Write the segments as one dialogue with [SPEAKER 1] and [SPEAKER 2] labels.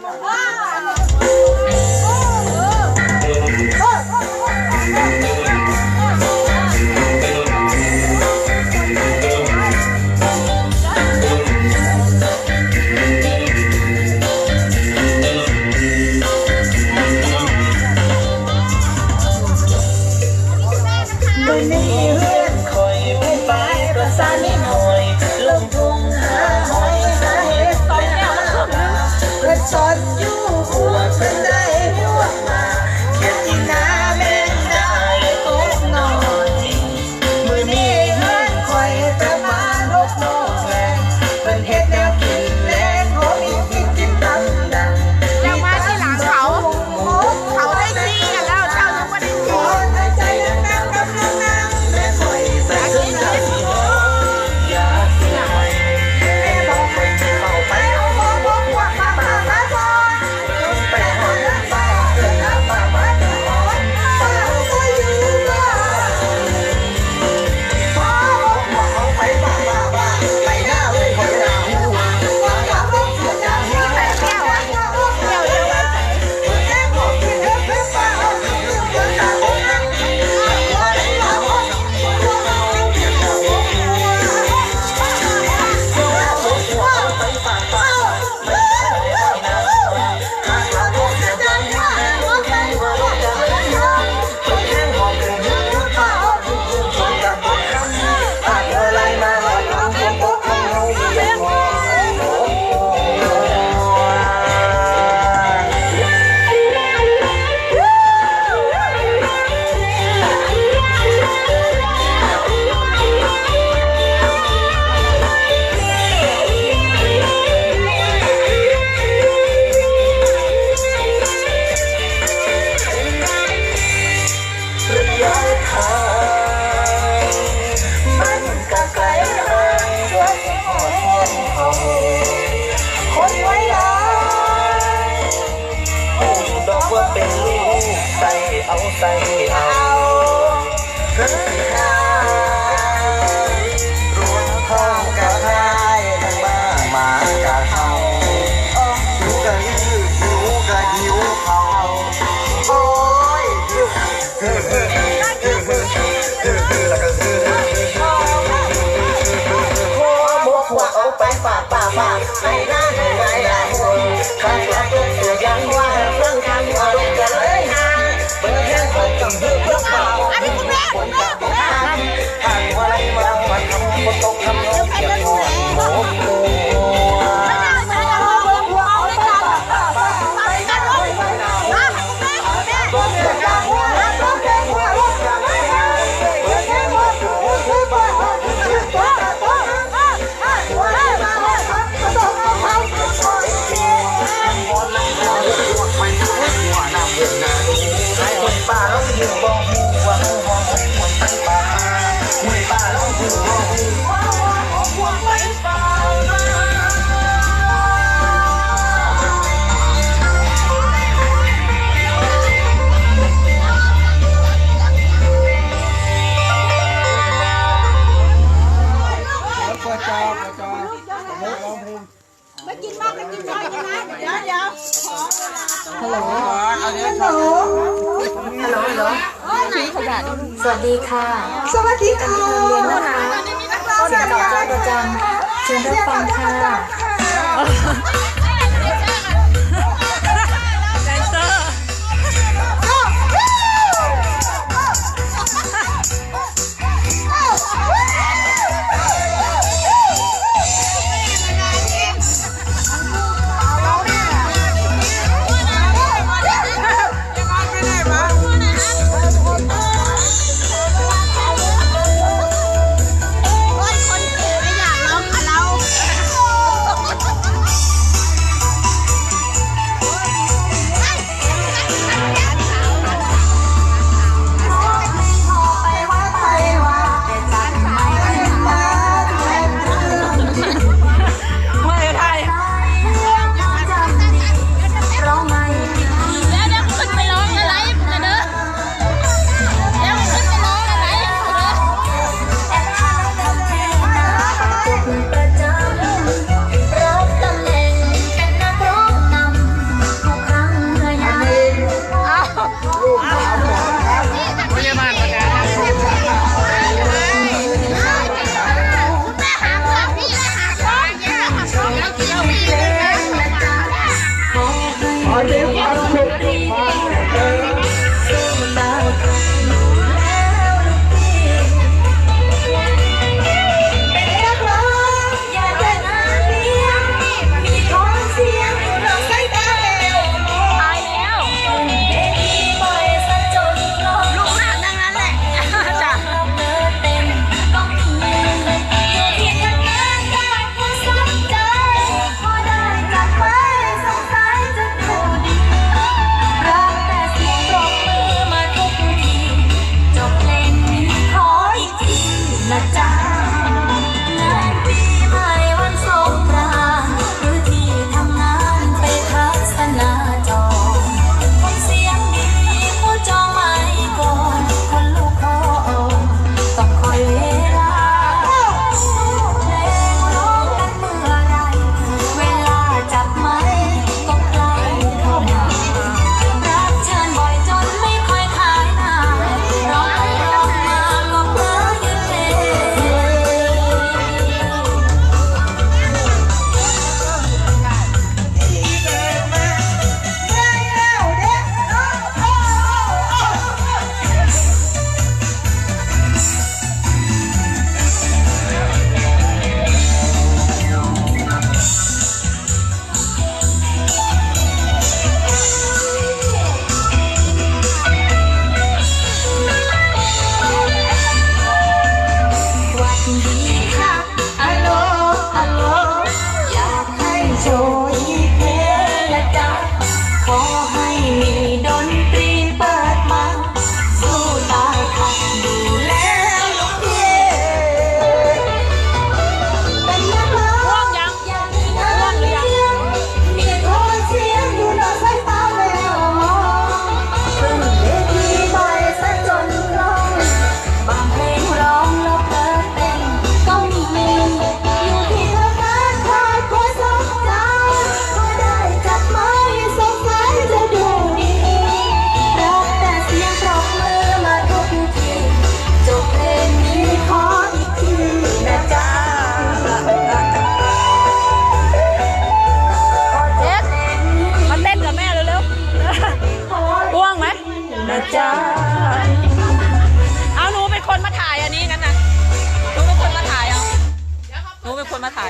[SPEAKER 1] Vamos lá! ฮัลโหลฮัลโห
[SPEAKER 2] ล
[SPEAKER 1] ฮัลโหลฮัลโส
[SPEAKER 3] วัสดีค่ะ
[SPEAKER 1] สวัสดีค่ะ
[SPEAKER 3] เรียนนะคะก็ติดต่อเจ้าประจำเชิญรับฟังค่ะ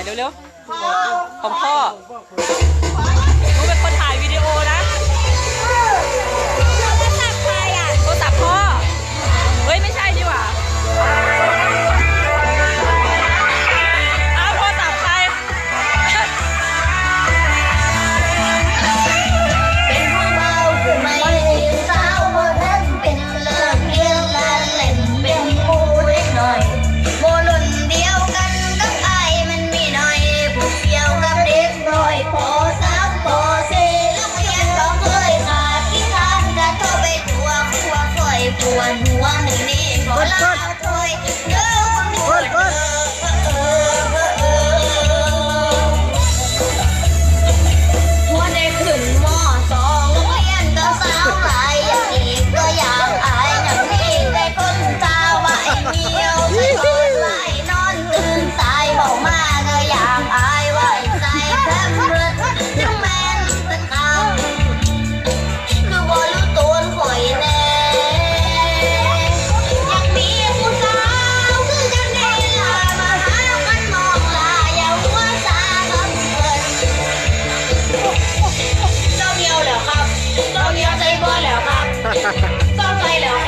[SPEAKER 2] มา
[SPEAKER 4] ถ่ายเร็วๆของพ่อ ต้องไปแล้ว